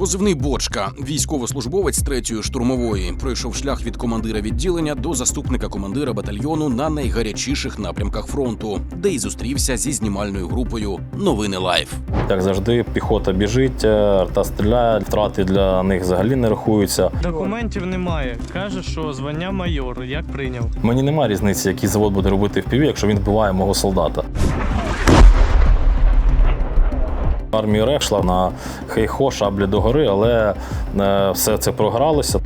Позивний бочка, військовослужбовець третьої штурмової, пройшов шлях від командира відділення до заступника командира батальйону на найгарячіших напрямках фронту, де й зустрівся зі знімальною групою Новини Лайф. Як завжди, піхота біжить, е, арта стріляє, втрати для них взагалі не рахуються. Документів немає. Каже, що звання майор. Як прийняв? Мені немає різниці, який завод буде робити в піві, якщо він вбиває мого солдата. Армія РФ йшла на хейхо, шаблі до гори, але е, все це програлося.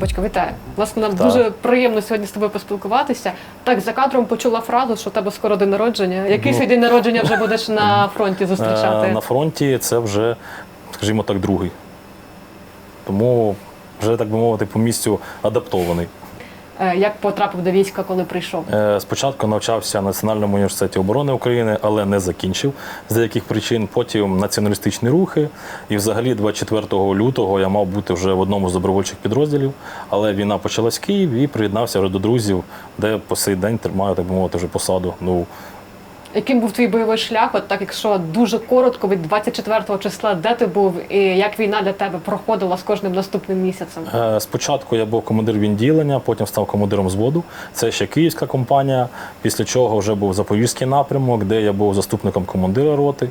Батько, вітаю. Власне, нам Так. дуже приємно сьогодні з тобою поспілкуватися. Так, за кадром почула фразу, що в тебе скоро день народження. Який Ну. день народження вже будеш на фронті зустрічати? Е, На фронті це вже, скажімо так, другий. Тому вже, так би мовити, по місцю адаптований. Е, Як потрапив до війська, коли прийшов? Е, Спочатку навчався в Національному університеті оборони України, але не закінчив з деяких причин. Потім націоналістичні рухи. І взагалі 24 лютого я мав бути вже в одному з добровольчих підрозділів, але війна почалась в Києві і приєднався вже до друзів, де по сей день тримаю, так би мовити, вже посаду. Ну, Яким був твій бойовий шлях? От так, якщо дуже коротко, від 24 числа, де ти був і як війна для тебе проходила з кожним наступним місяцем? Е, Спочатку я був командир відділення, потім став командиром взводу. Це ще київська компанія. Після чого вже був запорізький напрямок, де я був заступником командира роти.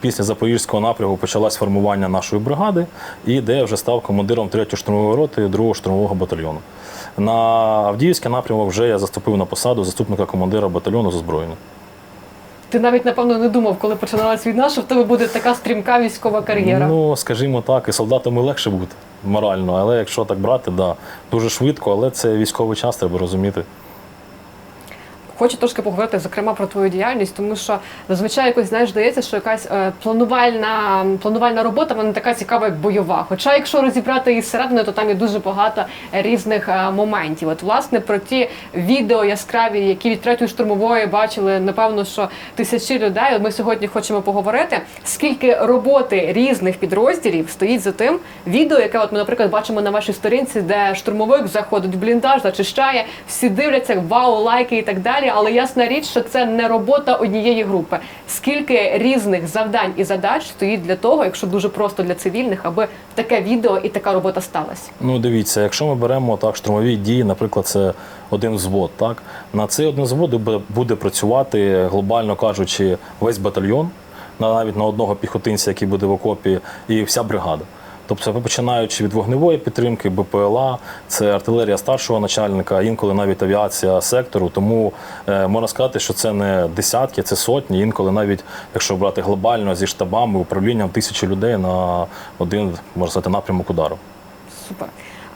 Після запорізького напрямку почалось формування нашої бригади, і де я вже став командиром 3-ї штурмової роти 2-го штурмового батальйону. На Авдіївський напрямок вже я заступив на посаду заступника командира батальйону з озброєння. Ти навіть напевно не думав, коли починалась війна, що в тебе буде така стрімка військова кар'єра. Ну, скажімо так, і солдатами легше бути морально, але якщо так брати, да, дуже швидко, але це військовий час, треба розуміти. Хочу трошки поговорити, зокрема, про твою діяльність, тому що зазвичай якось знаєш, здається, що якась е, планувальна, планувальна робота вона не така цікава, як бойова. Хоча, якщо розібрати її зсередини, то там є дуже багато різних е, моментів. От, власне, про ті відео яскраві, які від третьої штурмової бачили, напевно, що тисячі людей. От Ми сьогодні хочемо поговорити, скільки роботи різних підрозділів стоїть за тим відео, яке от ми, наприклад, бачимо на вашій сторінці, де штурмовик заходить в бліндаж, зачищає, всі дивляться, вау, лайки і так далі. Але ясна річ, що це не робота однієї групи. Скільки різних завдань і задач стоїть для того, якщо дуже просто для цивільних, аби таке відео і така робота сталася. Ну, дивіться, якщо ми беремо так штурмові дії, наприклад, це один взвод, так на цей один взвод буде працювати, глобально кажучи, весь батальйон, на- навіть на одного піхотинця, який буде в окопі, і вся бригада. Тобто, починаючи від вогневої підтримки, БПЛА, це артилерія старшого начальника, інколи навіть авіація сектору. Тому е, можна сказати, що це не десятки, це сотні. Інколи навіть якщо брати глобально зі штабами, управлінням тисячі людей на один можна сказати, напрямок удару. Супер.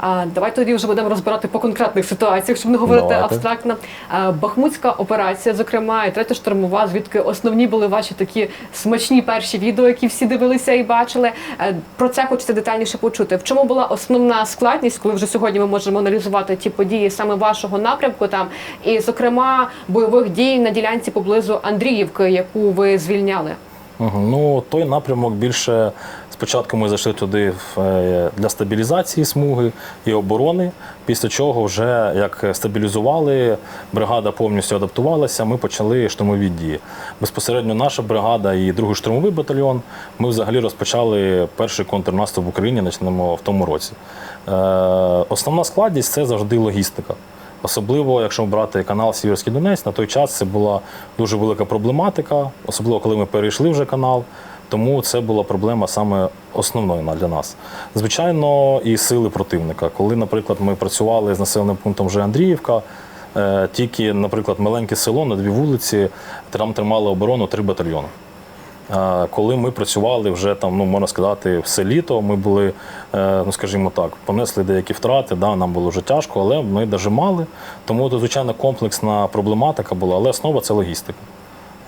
А давай тоді вже будемо розбирати по конкретних ситуаціях, щоб не говорити Давайте. абстрактно. А, Бахмутська операція, зокрема, і третя штурмова, звідки основні були ваші такі смачні перші відео, які всі дивилися і бачили. Е, Про це хочеться детальніше почути. В чому була основна складність, коли вже сьогодні ми можемо аналізувати ті події саме вашого напрямку там, і, зокрема, бойових дій на ділянці поблизу Андріївки, яку ви звільняли. Ну, той напрямок більше спочатку ми зайшли туди е, для стабілізації смуги і оборони. Після чого, вже як стабілізували, бригада повністю адаптувалася, ми почали штурмові дії. Безпосередньо наша бригада і другий штурмовий батальйон. Ми взагалі розпочали перший контрнаступ в Україні почнемо в тому році. Е, основна складність це завжди логістика. Особливо, якщо брати канал Сіверський Донець, на той час це була дуже велика проблематика, особливо коли ми перейшли вже канал. Тому це була проблема саме основною для нас. Звичайно, і сили противника. Коли, наприклад, ми працювали з населеним пунктом вже Андріївка, е, тільки, наприклад, маленьке село на дві вулиці, там тримали оборону три батальйони. Е, Коли ми працювали вже там, ну можна сказати, все літо, ми були, е, ну скажімо так, понесли деякі втрати, да, нам було вже тяжко, але ми дожимали. Тому звичайно, комплексна проблематика була, але основа це логістика.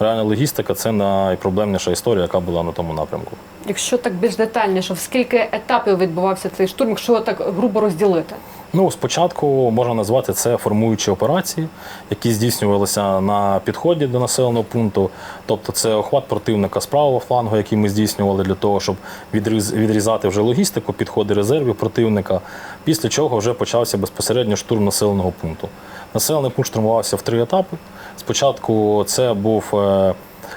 Реальна логістика це найпроблемніша історія, яка була на тому напрямку. Якщо так більш детальніше, в скільки етапів відбувався цей штурм, якщо так грубо розділити? Ну, спочатку можна назвати це формуючі операції, які здійснювалися на підході до населеного пункту. Тобто це охват противника з правого флангу, який ми здійснювали для того, щоб відріз- відрізати вже логістику, підходи резервів противника. Після чого вже почався безпосередньо штурм населеного пункту. Населений пункт штурмувався в три етапи. Спочатку це був е,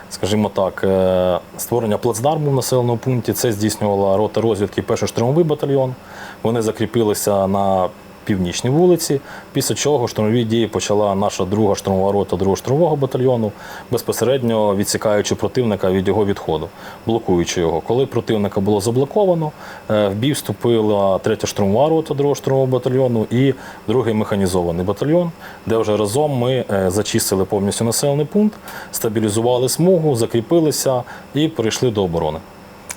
скажімо так, е, створення плацдарму в населеному пункті. Це здійснювала рота розвідки перший штурмовий батальйон. Вони закріпилися на північній вулиці, після чого штурмові дії почала наша друга штурмова рота другого штурмового батальйону, безпосередньо відсікаючи противника від його відходу, блокуючи його. Коли противника було заблоковано, е, в бій вступила третя штурмова рота другого штурмового батальйону і другий механізований батальйон, де вже разом ми е, зачистили повністю населений пункт, стабілізували смугу, закріпилися і перейшли до оборони.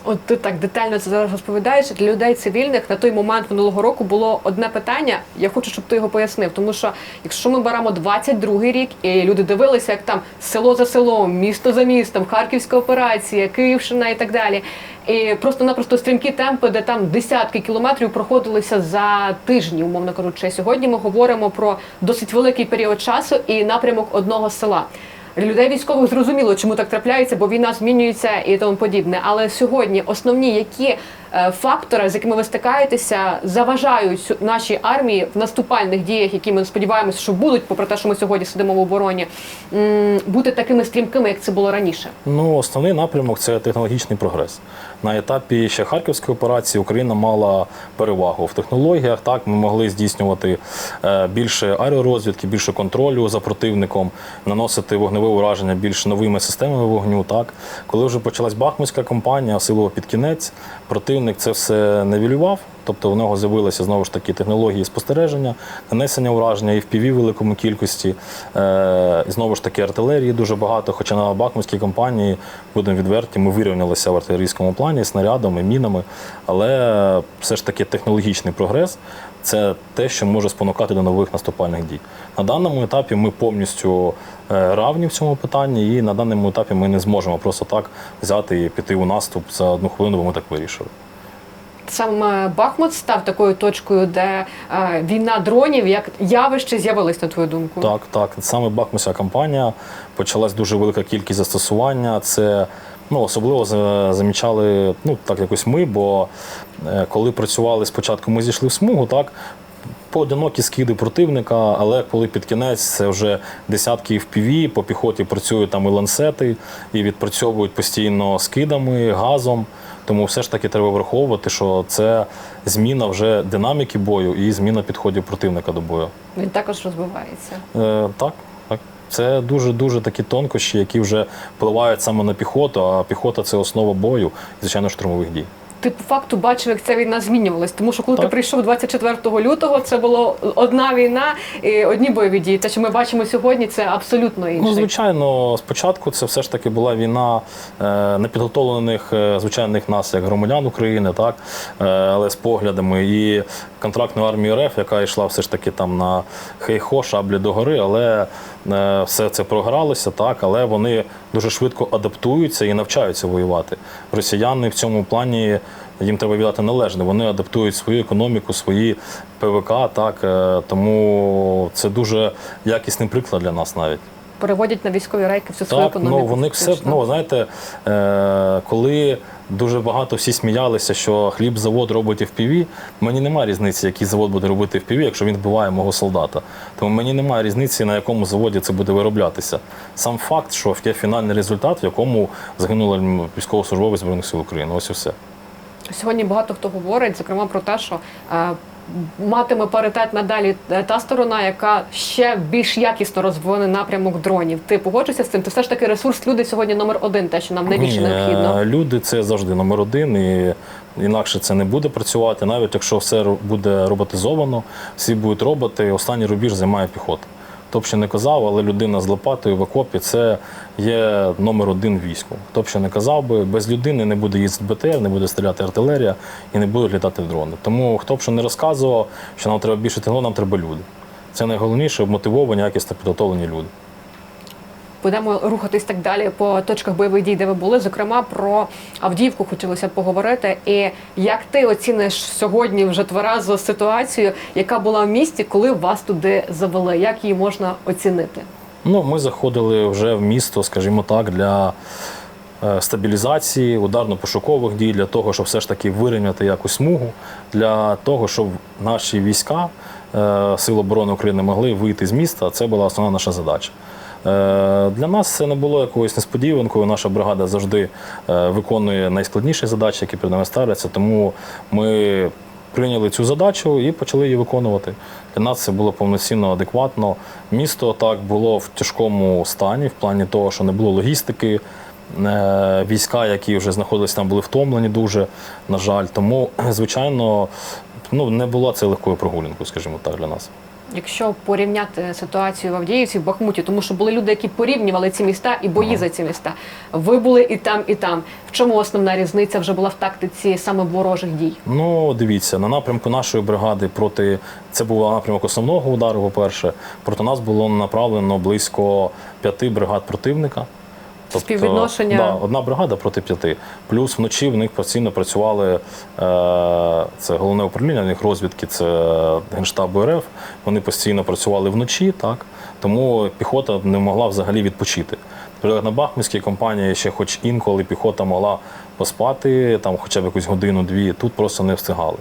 От ти так детально це зараз розповідаєш. Для людей цивільних на той момент минулого року було одне питання. Я хочу, щоб ти його пояснив. Тому що якщо ми беремо 22-й рік, і люди дивилися, як там село за селом, місто за містом, Харківська операція, Київщина і так далі. І просто-напросто стрімкі темпи, де там десятки кілометрів проходилися за тижні, умовно кажучи. Сьогодні ми говоримо про досить великий період часу і напрямок одного села. Для людей військових зрозуміло, чому так трапляється, бо війна змінюється і тому подібне. Але сьогодні основні які е, фактори, з якими ви стикаєтеся, заважають нашій армії в наступальних діях, які ми сподіваємося, що будуть, попри те, що ми сьогодні сидимо в обороні, бути такими стрімкими, як це було раніше. Ну, основний напрямок це технологічний прогрес. На етапі ще Харківської операції Україна мала перевагу в технологіях. Так, ми могли здійснювати е, більше аеророзвідки, більше контролю за противником, наносити вогневе ураження більш новими системами вогню. Так, коли вже почалась Бахмутська кампанія, силово під кінець, противник це все невілював. Тобто в нього з'явилися знову ж таки технології спостереження, нанесення ураження і в піві великому кількості. Е, знову ж таки артилерії дуже багато. Хоча на Бахмутській кампанії, будемо відверті, ми вирівнялися в артилерійському плані снарядами, мінами. Але все ж таки технологічний прогрес це те, що може спонукати до нових наступальних дій. На даному етапі ми повністю е, равні в цьому питанні, і на даному етапі ми не зможемо просто так взяти і піти у наступ за одну хвилину, бо ми так вирішили. Саме Бахмут став такою точкою, де е, війна дронів як явище з'явилось, на твою думку. Так, так. Саме Бахмутська кампанія почалась дуже велика кількість застосування. Це ну, особливо замічали, ну так якось ми, бо е, коли працювали спочатку, ми зійшли в смугу, так. Поодинокі скиди противника, але коли під кінець це вже десятки FPV, по піхоті працюють там і ланцети, і відпрацьовують постійно скидами, газом. Тому все ж таки треба враховувати, що це зміна вже динаміки бою і зміна підходів противника до бою. Він також розвивається. Е, так, так. Це дуже дуже такі тонкощі, які вже впливають саме на піхоту, а піхота це основа бою, і, звичайно, штурмових дій. Ти по факту бачив, як ця війна змінювалась, тому що коли ти прийшов 24 лютого, це було одна війна і одні бойові дії. Те, що ми бачимо сьогодні, це абсолютно інше. Ну, звичайно, спочатку це все ж таки була війна е, непідготовлених е, звичайних нас, як громадян України, так, е, але з поглядами і контрактну армію РФ, яка йшла все ж таки там на хейхо, шаблі до гори, але е, все це програлося, так, але вони дуже швидко адаптуються і навчаються воювати. Росіяни в цьому плані. Їм треба віддати належне. Вони адаптують свою економіку, свої ПВК. Так е, тому це дуже якісний приклад для нас навіть. переводять на військові рейки всю свою Так, економіку. ну вони все, ну знаєте, е, коли дуже багато всі сміялися, що хлібзавод робить FPV, мені немає різниці, який завод буде робити FPV, якщо він вбиває мого солдата. Тому мені немає різниці, на якому заводі це буде вироблятися. Сам факт, що є фінальний результат, в якому загинули військовослужбовець Збройних сил України. Ось і все. Сьогодні багато хто говорить, зокрема про те, що е, матиме паритет надалі е, та сторона, яка ще більш якісно розвиває напрямок дронів. Ти погоджуєшся з цим? Це все ж таки ресурс люди сьогодні номер один, те, що нам найбільше Ні, необхідно. е, Люди це завжди номер один, і інакше це не буде працювати. Навіть якщо все буде роботизовано, всі будуть роботи, останній рубіж займає піхота. Хто б ще не казав, але людина з лопатою в окопі це є номер один війську. Хто б ще не казав би, без людини не буде їздити БТР, не буде стріляти артилерія і не будуть літати дрони. Тому хто б що не розказував, що нам треба більше технологій, нам треба люди. Це найголовніше мотивовані, якісно підготовлені люди. Будемо рухатись так далі по точках бойових дій, де ви були. Зокрема, про Авдіївку хотілося поговорити. І як ти оціниш сьогодні вже тверезо ситуацію, яка була в місті, коли вас туди завели? Як її можна оцінити? Ну, ми заходили вже в місто, скажімо так, для е, стабілізації, ударно-пошукових дій, для того, щоб все ж таки вирівняти якусь смугу, для того, щоб наші війська е, Сил оборони України могли вийти з міста. Це була основна наша задача. Для нас це не було якоюсь несподіванкою. Наша бригада завжди е, виконує найскладніші задачі, які перед нами ставляться. Тому ми прийняли цю задачу і почали її виконувати. Для нас це було повноцінно адекватно. Місто так було в тяжкому стані, в плані того, що не було логістики. Е, Війська, які вже знаходились там, були втомлені дуже, на жаль. Тому, звичайно, ну, не була це легкою прогулянкою, скажімо так, для нас. Якщо порівняти ситуацію в Авдіївці, в Бахмуті, тому що були люди, які порівнювали ці міста і бої за ці міста. Ви були і там, і там. В чому основна різниця вже була в тактиці саме ворожих дій? Ну, дивіться, на напрямку нашої бригади проти це був напрямок основного удару, по-перше. Проти нас було направлено близько п'яти бригад противника. Співвідношення? Да, одна бригада проти п'яти. Плюс вночі в них постійно працювали е, це головне управління, в них розвідки, це Генштаб РФ. Вони постійно працювали вночі, так тому піхота не могла взагалі відпочити. Наприклад, на Бахмутській компанії ще, хоч інколи піхота могла поспати, там хоча б якусь годину-дві, тут просто не встигали.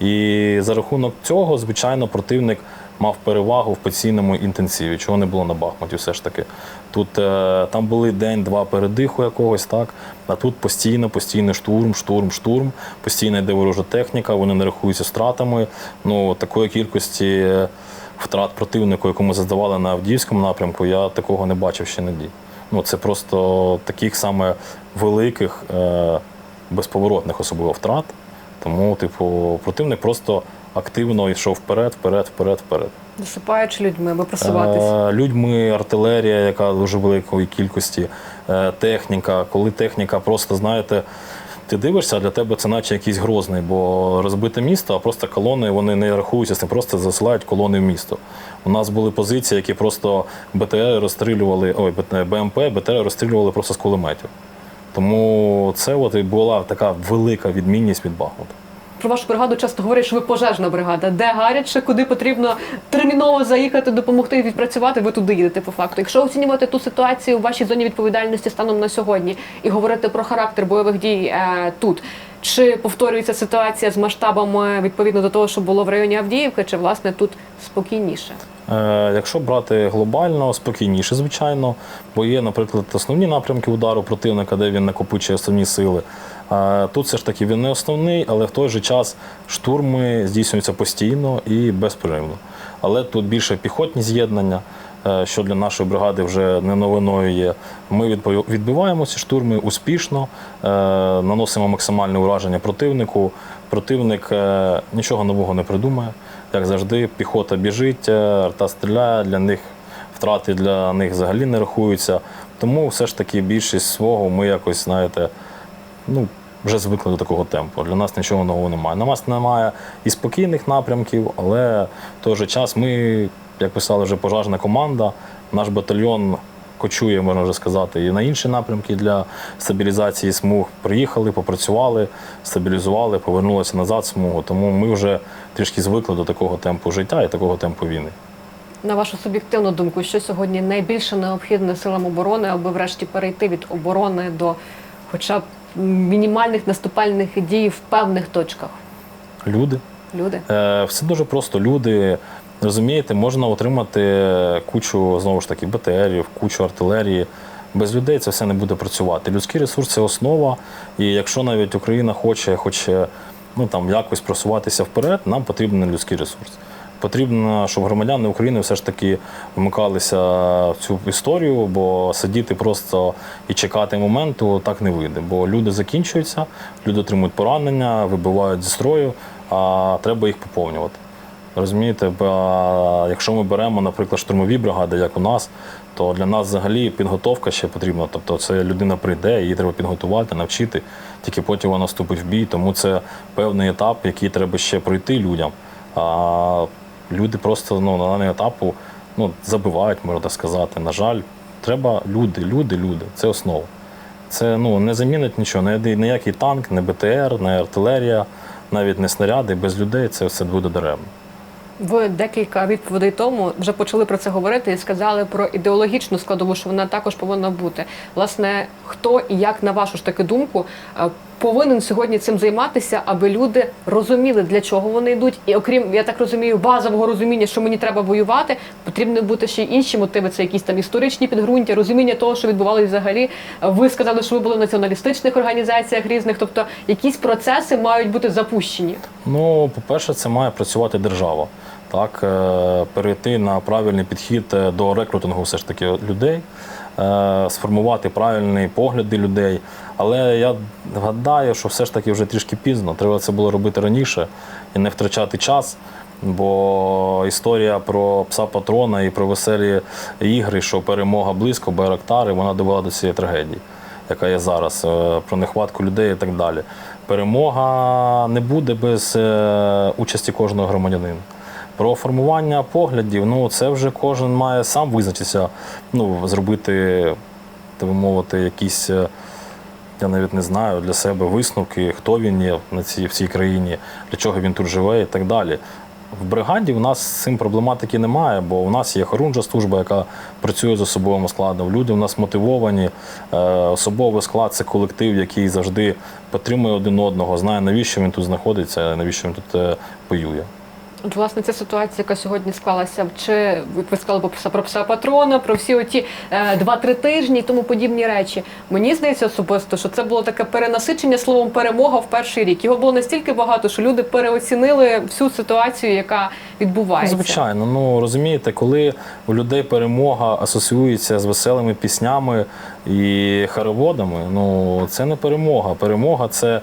І за рахунок цього, звичайно, противник мав перевагу в постійному інтенсиві, чого не було на Бахмуті, все ж таки. Тут е, там були день-два передиху якогось, так, а тут постійно, постійно штурм, штурм, штурм, постійно йде ворожа техніка, вони не рахуються стратами. Ну, такої кількості е, втрат противнику, яку ми заздавали на Авдіївському напрямку, я такого не бачив ще ніде. Ну, це просто таких саме великих, е, безповоротних особливо втрат. Тому, типу, противник просто активно йшов вперед, вперед, вперед, вперед. Досипаючи людьми, аби просуватись. Е, Людьми, артилерія, яка дуже великої кількості, е, техніка. Коли техніка просто, знаєте, ти дивишся, для тебе це наче якийсь грозний, бо розбите місто, а просто колони вони не рахуються з ним, просто засилають колони в місто. У нас були позиції, які просто БТР розстрілювали, ой, БМП, БТР розстрілювали просто з кулеметів. Тому це от і була така велика відмінність від Бахмута. Про вашу бригаду часто говорять, що ви пожежна бригада. Де гаряче, куди потрібно терміново заїхати, допомогти відпрацювати, ви туди їдете по факту. Якщо оцінювати ту ситуацію в вашій зоні відповідальності станом на сьогодні і говорити про характер бойових дій е, тут, чи повторюється ситуація з масштабами відповідно до того, що було в районі Авдіївки, чи власне тут спокійніше? Е, Якщо брати глобально, спокійніше, звичайно, бо є, наприклад, основні напрямки удару противника, де він накопичує основні сили. Тут все ж таки він не основний, але в той же час штурми здійснюються постійно і безперервно. Але тут більше піхотні з'єднання, е, що для нашої бригади вже не новиною є. Ми відбиваємо ці штурми успішно, е, наносимо максимальне ураження противнику. Противник е, нічого нового не придумає. Як завжди, піхота біжить, арта стріляє, для них втрати для них взагалі не рахуються. Тому все ж таки більшість свого ми якось, знаєте, ну, вже звикли до такого темпу. Для нас нічого нового немає. На нас немає і спокійних напрямків, але в той же час ми, як писали вже пожежна команда, наш батальйон кочує, можна вже сказати, і на інші напрямки для стабілізації смуг. Приїхали, попрацювали, стабілізували, повернулися назад смугу. Тому ми вже трішки звикли до такого темпу життя і такого темпу війни. На вашу суб'єктивну думку, що сьогодні найбільше необхідне силам оборони, аби врешті перейти від оборони до хоча б мінімальних наступальних дій в певних точках? Люди. Люди. Е, Все дуже просто. Люди, розумієте, можна отримати кучу знову ж таки БТРів, кучу артилерії. Без людей це все не буде працювати. Людський ресурс це основа. І якщо навіть Україна хоче, хоче ну там якось просуватися вперед, нам потрібен людський ресурс. Потрібно, щоб громадяни України все ж таки вмикалися в цю історію, бо сидіти просто і чекати моменту так не вийде. Бо люди закінчуються, люди отримують поранення, вибивають зі строю, а треба їх поповнювати. Розумієте, якщо ми беремо, наприклад, штурмові бригади, як у нас, то для нас взагалі підготовка ще потрібна. Тобто це людина прийде, її треба підготувати, навчити, тільки потім вона вступить в бій. Тому це певний етап, який треба ще пройти людям. Люди просто ну, на даний етапу ну, забивають, можна так сказати. На жаль, треба люди, люди, люди. Це основа. Це ну, не замінить нічого, ніякий танк, не БТР, не артилерія, навіть не снаряди. Без людей це все буде даремно. Ви декілька відповідей тому вже почали про це говорити і сказали про ідеологічну складову, що вона також повинна бути. Власне, хто і як, на вашу ж таки думку, е, повинен сьогодні цим займатися, аби люди розуміли, для чого вони йдуть, і окрім, я так розумію, базового розуміння, що мені треба воювати, потрібні бути ще й інші мотиви. Це якісь там історичні підґрунтя, розуміння того, що відбувалося взагалі. Ви сказали, що ви були в націоналістичних організаціях різних, тобто якісь процеси мають бути запущені. Ну, по-перше, це має працювати держава. Так, е, перейти на правильний підхід е, до рекрутингу все ж таки людей, е, сформувати правильні погляди людей. Але я гадаю, що все ж таки вже трішки пізно. Треба це було робити раніше і не втрачати час. Бо історія про пса патрона і про веселі ігри, що перемога близько, байрактари, вона довела до цієї трагедії, яка є зараз, е, про нехватку людей і так далі. Перемога не буде без е, участі кожного громадянина. Про формування поглядів, ну це вже кожен має сам визначитися, ну, зробити, так би мовити, якісь, е, я навіть не знаю, для себе висновки, хто він є на цій, в цій країні, для чого він тут живе і так далі. В бригаді у нас з цим проблематики немає, бо у нас є хорунжа служба, яка працює з особовим складом. Люди у нас мотивовані. Е, Особовий склад це колектив, який завжди підтримує один одного, знає, навіщо він тут знаходиться, навіщо він тут е, воює. От, власне, ця ситуація, яка сьогодні склалася, чи ви сказали про пса, патрона, про всі оті е, два-три тижні і тому подібні речі. Мені здається особисто, що це було таке перенасичення словом перемога в перший рік. Його було настільки багато, що люди переоцінили всю ситуацію, яка відбувається. Звичайно, ну розумієте, коли у людей перемога асоціюється з веселими піснями і хороводами, ну це не перемога. Перемога це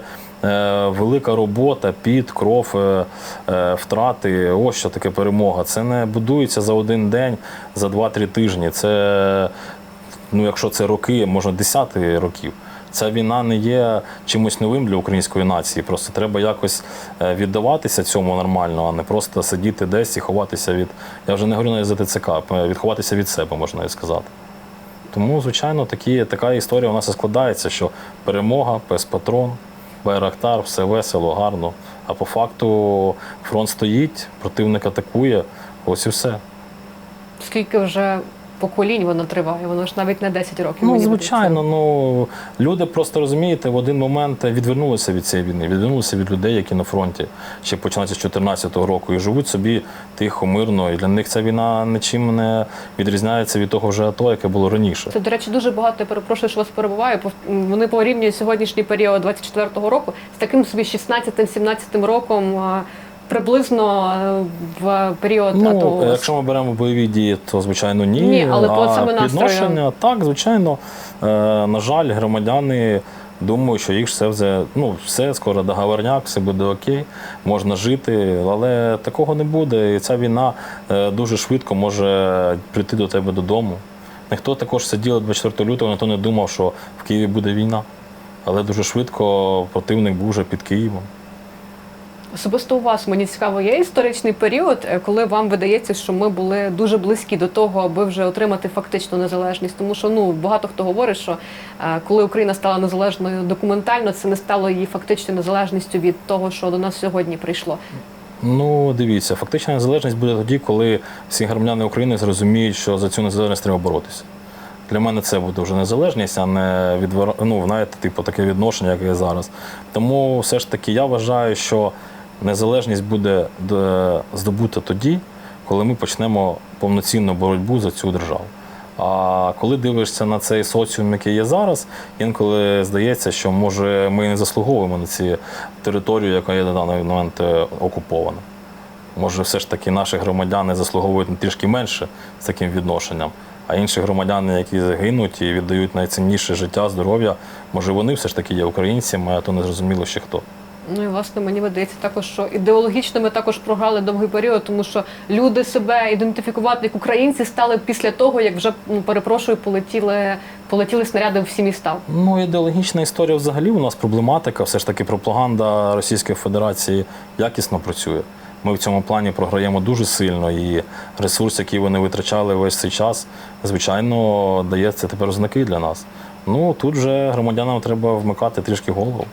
велика робота, під, кров, е, е, втрати. Ось що таке перемога. Це не будується за один день, за два-три тижні. Це, ну, якщо це роки, може десяти років. Ця війна не є чимось новим для української нації. Просто треба якось е, віддаватися цьому нормально, а не просто сидіти десь і ховатися від. Я вже не говорю навіть за ТЦК, е, відховатися від себе, можна навіть сказати. Тому, звичайно, такі, така історія у нас і складається, що перемога, пес патрон, байрактар, все весело, гарно. А по факту фронт стоїть, противник атакує, ось і все. Скільки вже поколінь воно триває? Воно ж навіть не 10 років. Ну, мені звичайно, ну люди просто розумієте, в один момент відвернулися від цієї війни, відвернулися від людей, які на фронті ще починається з 2014 року, і живуть собі тихо, мирно. І для них ця війна нічим не відрізняється від того вже АТО, яке було раніше. Це, до речі, дуже багато, я перепрошую, що вас перебуваю. Вони порівнюють сьогоднішній період 24-го року з таким собі 16-17 роком, приблизно е, в період Ну, АТО. якщо ми беремо бойові дії, то звичайно ні. Ні, але по а саме настрою. відношення, так, звичайно, е, на жаль, громадяни думають, що їх все вже, ну, все, скоро договорняк, все буде окей, можна жити, але такого не буде. І ця війна е, дуже швидко може прийти до тебе додому. Ніхто також сидів 24 лютого, ніхто не думав, що в Києві буде війна. Але дуже швидко противник був вже під Києвом. Особисто у вас мені цікаво, є історичний період, е, коли вам видається, що ми були дуже близькі до того, аби вже отримати фактичну незалежність. Тому що ну багато хто говорить, що е, коли Україна стала незалежною документально, це не стало її фактичною незалежністю від того, що до нас сьогодні прийшло. Ну, дивіться, фактична незалежність буде тоді, коли всі громадяни України зрозуміють, що за цю незалежність треба боротися. Для мене це буде вже незалежність, а не відвер... ну, знаєте, типу, таке відношення, як є зараз. Тому все ж таки я вважаю, що незалежність буде здобута тоді, коли ми почнемо повноцінну боротьбу за цю державу. А коли дивишся на цей соціум, який є зараз, інколи здається, що може ми не заслуговуємо на ці територію, яка є на даний момент е, окупована. Може, все ж таки наші громадяни заслуговують трішки менше з таким відношенням. А інші громадяни, які загинуть і віддають найцінніше життя, здоров'я, може вони все ж таки є українцями, а то не зрозуміло ще хто. Ну і власне мені видається також, що ідеологічно ми також програли довгий період, тому що люди себе ідентифікувати як українці стали після того, як вже ну перепрошую, полетіли полетіли снаряди в всі міста. Ну, ідеологічна історія взагалі у нас проблематика, все ж таки пропаганда Російської Федерації якісно працює. Ми в цьому плані програємо дуже сильно, і ресурс, який вони витрачали весь цей час, звичайно, дається тепер знаки для нас. Ну тут же громадянам треба вмикати трішки голову.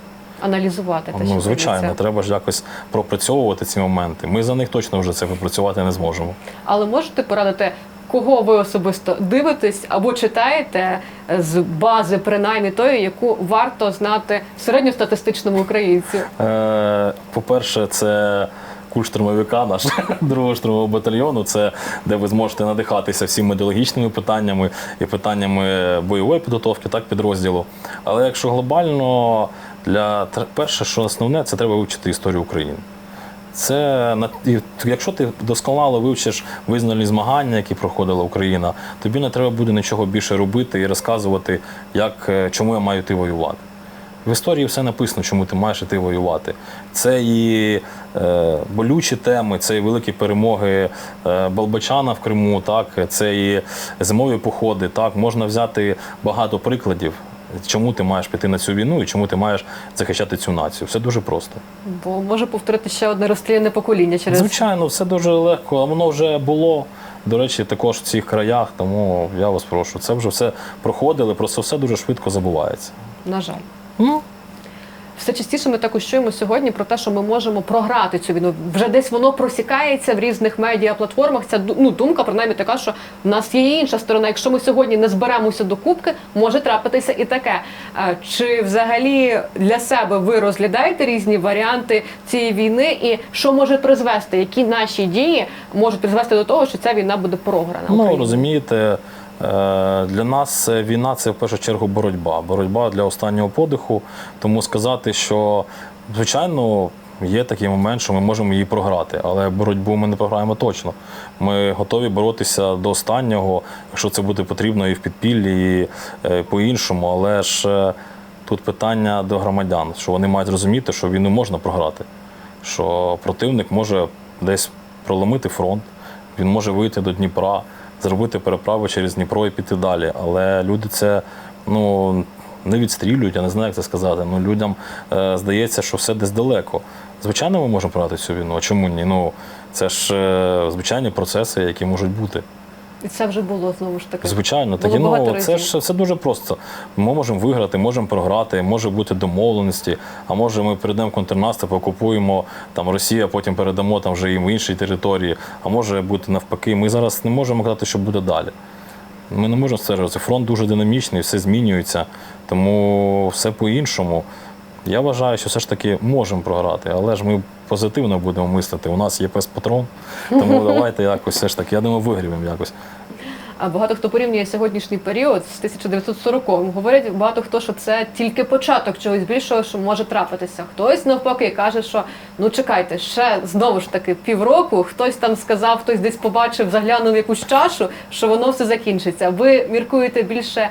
Аналізувати те, Ну, звичайно, робиться. треба ж якось пропрацьовувати ці моменти. Ми за них точно вже це пропрацювати не зможемо. Але можете порадити, кого ви особисто дивитесь або читаєте з бази, принаймні тої, яку варто знати середньостатистичному українцю? Е, По-перше, це культ штурмовика, наш другого штурмового батальйону. Це де ви зможете надихатися всіми ідеологічними питаннями і питаннями бойової підготовки, так підрозділу. Але якщо глобально, для перше, що основне, це треба вивчити історію України. Це на- якщо ти досконало вивчиш визнальні змагання, які проходила Україна, тобі не треба буде нічого більше робити і розказувати, як, е, чому я маю йти воювати. В історії все написано, чому ти маєш іти воювати. Це і е, болючі теми, це і великі перемоги е, Балбачана в Криму, так, це і зимові походи. Так, можна взяти багато прикладів, чому ти маєш піти на цю війну і чому ти маєш захищати цю націю. Все дуже просто. Бо може повторити ще одне розстріляне покоління через Звичайно, все дуже легко, а воно вже було. До речі, також в цих краях, тому я вас прошу. Це вже все проходили, просто все дуже швидко забувається. на жаль. Ну, Все частіше ми також чуємо сьогодні про те, що ми можемо програти цю війну. Вже десь воно просікається в різних медіаплатформах. Ця ну, думка принаймні така, що в нас є інша сторона. Якщо ми сьогодні не зберемося до кубки, може трапитися і таке. Е, Чи взагалі для себе ви розглядаєте різні варіанти цієї війни, і що може призвести, які наші дії можуть призвести до того, що ця війна буде програна? ну розумієте, для нас е, війна це в першу чергу боротьба. Боротьба для останнього подиху. Тому сказати, що звичайно. Є такий момент, що ми можемо її програти, але боротьбу ми не програємо точно. Ми готові боротися до останнього, якщо це буде потрібно і в підпіллі, і е, по-іншому. Але ж е, тут питання до громадян, що вони мають зрозуміти, що війну можна програти, що противник може десь проломити фронт, він може вийти до Дніпра, зробити переправу через Дніпро і піти далі. Але люди це ну, не відстрілюють, я не знаю, як це сказати. Ну, людям е, здається, що все десь далеко. Звичайно, ми можемо програти цю війну. А чому ні? Ну, це ж е, звичайні процеси, які можуть бути. І це вже було знову ж таки. Звичайно, тоді ну це ж все дуже просто. Ми можемо виграти, можемо програти, може бути домовленості, а може ми перейдемо контрнаступ, окупуємо там Росія, потім передамо там вже їм в іншій території. А може бути навпаки. Ми зараз не можемо казати, що буде далі. Ми не можемо це робити. Фронт дуже динамічний, все змінюється, тому все по-іншому. Я вважаю, що все ж таки можемо програти, але ж ми позитивно будемо мислити. У нас є пес-патрон, тому давайте якось все ж таки. Я думаю, вигрівемо якось. А багато хто порівнює сьогоднішній період з 1940-м. Говорять багато хто, що це тільки початок чогось більшого, що може трапитися. Хтось навпаки каже, що ну чекайте, ще знову ж таки півроку. Хтось там сказав, хтось десь побачив, заглянув в якусь чашу, що воно все закінчиться. Ви міркуєте більше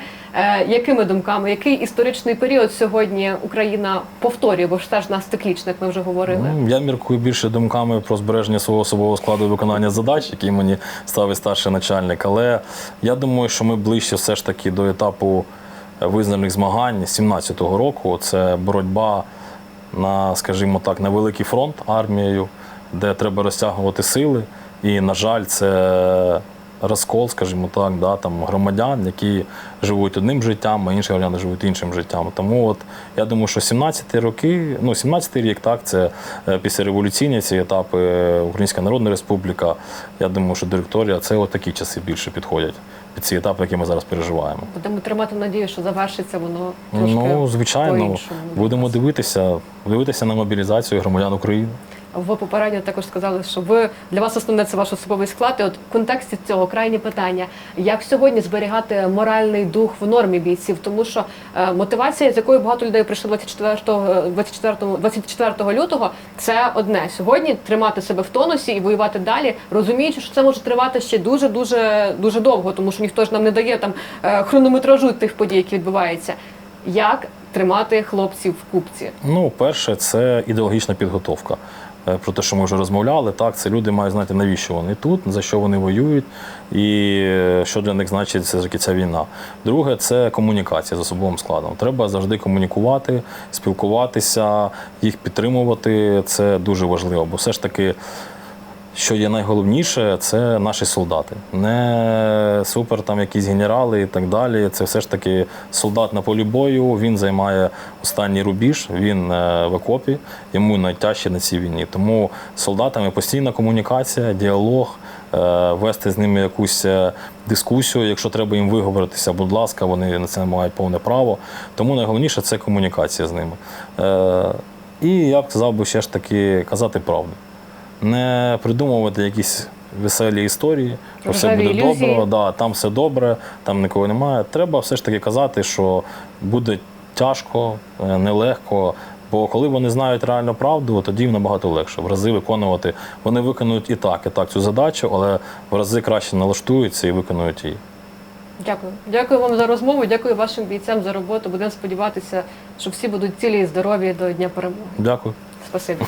якими думками? Який історичний період сьогодні Україна повторює? Бо ж це ж нас циклічно, як ми вже говорили. Ну, я міркую більше думками про збереження свого особового складу виконання задач, які мені ставить старший начальник. Але я думаю, що ми ближче все ж таки до етапу визнаних змагань 17-го року. Це боротьба на, скажімо так, на великий фронт армією, де треба розтягувати сили. І, на жаль, це розкол, скажімо так, да, там, громадян, які живуть одним життям, а інші громадяни живуть іншим життям. Тому от я думаю, що 17-ті роки, ну 17-й рік, так, це е, післяреволюційні ці етапи, е, Українська Народна Республіка. Я думаю, що директорія це от такі часи більше підходять під ці етапи, які ми зараз переживаємо. Будемо тримати надію, що завершиться воно трошки Ну, звичайно, будемо дивитися, дивитися на мобілізацію громадян України. Ви попередньо також сказали, що ви для вас основне це ваш особовий склад. І от в контексті цього крайнє питання: як сьогодні зберігати моральний дух в нормі бійців? Тому що е, мотивація, з якою багато людей прийшли 24, 24, 24 лютого, це одне сьогодні тримати себе в тонусі і воювати далі, розуміючи, що це може тривати ще дуже дуже дуже довго, тому що ніхто ж нам не дає там е, хронометражу тих подій, які відбуваються. Як тримати хлопців в купці? Ну, перше, це ідеологічна підготовка. Е, Про те, що ми вже розмовляли, так, це люди мають знати, навіщо вони тут, за що вони воюють, і е, що для них значить ця війна. Друге, це комунікація з особовим складом. Треба завжди комунікувати, спілкуватися, їх підтримувати. Це дуже важливо, бо все ж таки. Що є найголовніше, це наші солдати. Не супер там якісь генерали і так далі. Це все ж таки солдат на полі бою. Він займає останній рубіж, він е, в окопі, йому найтяжче на цій війні. Тому солдатами постійна комунікація, діалог, е, вести з ними якусь е, дискусію. Якщо треба їм виговоритися, будь ласка, вони на це мають повне право. Тому найголовніше це комунікація з ними. І я б сказав би ще ж таки казати правду не придумувати якісь веселі історії, що все буде ілюзії. добре, да, там все добре, там нікого немає. Треба все ж таки казати, що буде тяжко, е, нелегко. Бо коли вони знають реальну правду, тоді їм набагато легше в рази виконувати. Вони виконують і так, і так цю задачу, але в рази краще налаштуються і виконують її. Дякую. Дякую вам за розмову. Дякую вашим бійцям за роботу. Будемо сподіватися, що всі будуть цілі і здорові до Дня перемоги. Дякую. Спасибі.